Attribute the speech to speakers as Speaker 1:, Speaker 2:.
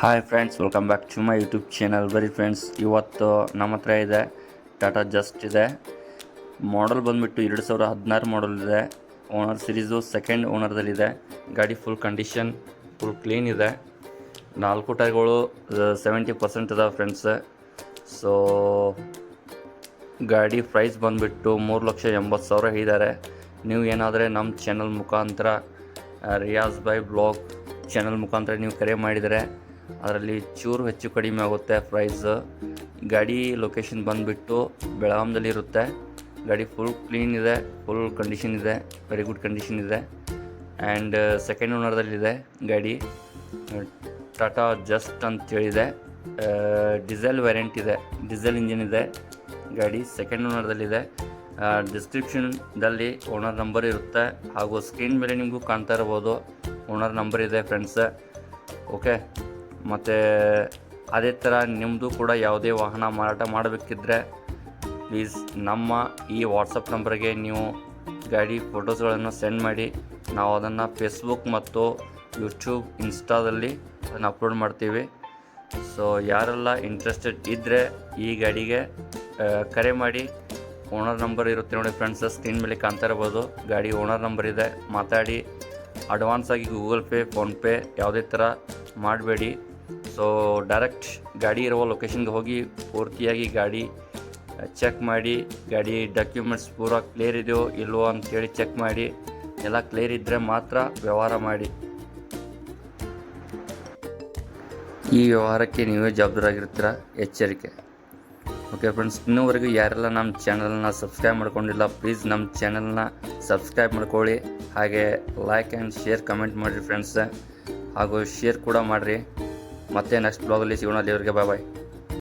Speaker 1: Hi friends welcome back to my YouTube channel ಬರಿ friends ಇವತ್ತು ನಮ್ಮ ಹತ್ರ ಇದೆ ಟಾಟಾ ಜಸ್ಟ್ ಇದೆ. ಮಾಡಲ್ ಬಂದುಬಿಟ್ಟು ಎರಡು ಸಾವಿರ ಹದಿನಾರು ಮಾಡಲ್ ಇದೆ. ಓನರ್ ಸಿರೀಸು ಸೆಕೆಂಡ್ ಓನರ್ದಲ್ಲಿದೆ ಗಾಡಿ ಫುಲ್ ಕಂಡೀಷನ್ ಫುಲ್ ಕ್ಲೀನ್ ಇದೆ. ನಾಲ್ಕು ಟೈರ್ಗಳು ಸೆವೆಂಟಿ ಪರ್ಸೆಂಟ್ ಇದೆ ಫ್ರೆಂಡ್ಸ್ ಸೊ ಗಾಡಿ ಪ್ರೈಸ್ ಬಂದುಬಿಟ್ಟು ಮೂರು ಲಕ್ಷ ಎಂಬತ್ತು ಸಾವಿರ ಇದ್ದಾರೆ ನೀವು ಏನಾದರೆ ನಮ್ಮ ಚಾನಲ್ ಮುಖಾಂತರ ರಿಯಾಜ್ ಬೈ ಬ್ಲಾಗ್ ಚಾನಲ್ ಮುಖಾಂತರ ನೀವು ಕರೆ ಮಾಡಿದರೆ ಅದರಲ್ಲಿ ಚೂರು ಹೆಚ್ಚು ಕಡಿಮೆ ಆಗುತ್ತೆ ಪ್ರೈಸ್ ಗಾಡಿ ಲೊಕೇಶನ್ ಬಂದುಬಿಟ್ಟು ಬೆಳಗಾಂದಲ್ಲಿ ಇರುತ್ತೆ. ಗಾಡಿ ಫುಲ್ ಕ್ಲೀನ್ ಇದೆ ಫುಲ್ ಕಂಡೀಷನ್ ಇದೆ ವೆರಿ ಗುಡ್ ಕಂಡೀಷನ್ ಇದೆ. ಆ್ಯಂಡ್ ಸೆಕೆಂಡ್ ಓನರ್ದಲ್ಲಿದೆ ಗಾಡಿ. ಟಾಟಾ ಜಸ್ಟ್ ಅಂತೇಳಿದೆ ಡೀಸೆಲ್ ವೇರಿಯಂಟ್ ಇದೆ ಡೀಸೆಲ್ ಇಂಜಿನ್ ಇದೆ ಗಾಡಿ. ಸೆಕೆಂಡ್ ಓನರ್ದಲ್ಲಿದೆ ಡಿಸ್ಕ್ರಿಪ್ಷನ್ದಲ್ಲಿ ಓನರ್ ನಂಬರ್ ಇರುತ್ತೆ. ಹಾಗೂ ಸ್ಕ್ರೀನ್ ಮೇಲೆ ನಿಮಗೂ ಕಾಣ್ತಾ ಇರ್ಬೋದು. ಓನರ್ ನಂಬರ್ ಇದೆ ಫ್ರೆಂಡ್ಸ್ ಓಕೆ ಮತ್ತು ಅದೇ ಥರ ನಿಮ್ಮದು ಕೂಡ ಯಾವುದೇ ವಾಹನ ಮಾರಾಟ ಮಾಡಬೇಕಿದ್ರೆ ಪ್ಲೀಸ್ ನಮ್ಮ ಈ ವಾಟ್ಸಪ್ ನಂಬರ್ಗೆ ನೀವು ಗಾಡಿ ಫೋಟೋಸ್ಗಳನ್ನು ಸೆಂಡ್ ಮಾಡಿ. ನಾವು ಅದನ್ನು ಫೇಸ್ಬುಕ್ ಮತ್ತು ಯೂಟ್ಯೂಬ್ ಇನ್ಸ್ಟಾದಲ್ಲಿ ಅದನ್ನು ಅಪ್ಲೋಡ್ ಮಾಡ್ತೀವಿ. ಸೊ ಯಾರೆಲ್ಲ ಇಂಟ್ರೆಸ್ಟೆಡ್ ಇದ್ದರೆ ಈ ಗಾಡಿಗೆ ಕರೆ ಮಾಡಿ. ಓನರ್ ನಂಬರ್ ಇರುತ್ತೆ ನೋಡಿ ಫ್ರೆಂಡ್ಸ್ ಸ್ಕ್ರೀನ್ ಮೇಲೆ ಕಾಣ್ತಾ ಇರ್ಬೋದು ಗಾಡಿ ಓನರ್ ನಂಬರ್ ಇದೆ, ಮಾತಾಡಿ. ಅಡ್ವಾನ್ಸ್ ಆಗಿ ಗೂಗಲ್ ಪೇ ಫೋನ್ಪೇ ಯಾವುದೇ ಥರ ಮಾಡಬೇಡಿ. ಸೊ ಡೈರೆಕ್ಟ್ ಗಾಡಿ ಇರುವ ಲೊಕೇಶನ್ಗೆ ಹೋಗಿ ಪೂರ್ತಿಯಾಗಿ ಗಾಡಿ ಚೆಕ್ ಮಾಡಿ, ಗಾಡಿ ಡಾಕ್ಯುಮೆಂಟ್ಸ್ ಪೂರ ಕ್ಲಿಯರ್ ಇದೆಯೋ ಇಲ್ವೋ ಅಂತೇಳಿ ಚೆಕ್ ಮಾಡಿ, ಎಲ್ಲ ಕ್ಲಿಯರ್ ಇದ್ದರೆ ಮಾತ್ರ ವ್ಯವಹಾರ ಮಾಡಿ. ಈ ವ್ಯವಹಾರಕ್ಕೆ ನೀವೇ ಜವಾಬ್ದಾರಾಗಿರ್ತೀರ? ಎಚ್ಚರಿಕೆ. ಓಕೆ ಫ್ರೆಂಡ್ಸ್ ಇನ್ನೂವರೆಗೂ ಯಾರೆಲ್ಲ ನಮ್ಮ ಚಾನಲ್ನ ಸಬ್ಸ್ಕ್ರೈಬ್ ಮಾಡ್ಕೊಂಡಿಲ್ಲ ಪ್ಲೀಸ್ ನಮ್ಮ ಚಾನಲ್ನ ಸಬ್ಸ್ಕ್ರೈಬ್ ಮಾಡ್ಕೊಳ್ಳಿ. ಹಾಗೆ ಲೈಕ್ ಆ್ಯಂಡ್ ಶೇರ್ ಕಮೆಂಟ್ ಮಾಡಿರಿ ಫ್ರೆಂಡ್ಸ್ ಹಾಗೂ ಶೇರ್ ಕೂಡ ಮಾಡಿರಿ. ಮತ್ತೆ ನೆಕ್ಸ್ಟ್ ಬ್ಲಾಗಲ್ಲಿ ಸಿಗೋಣ ಅಲ್ಲಿವರೆಗೆ ಬಾಯ್ ಬಾಯ್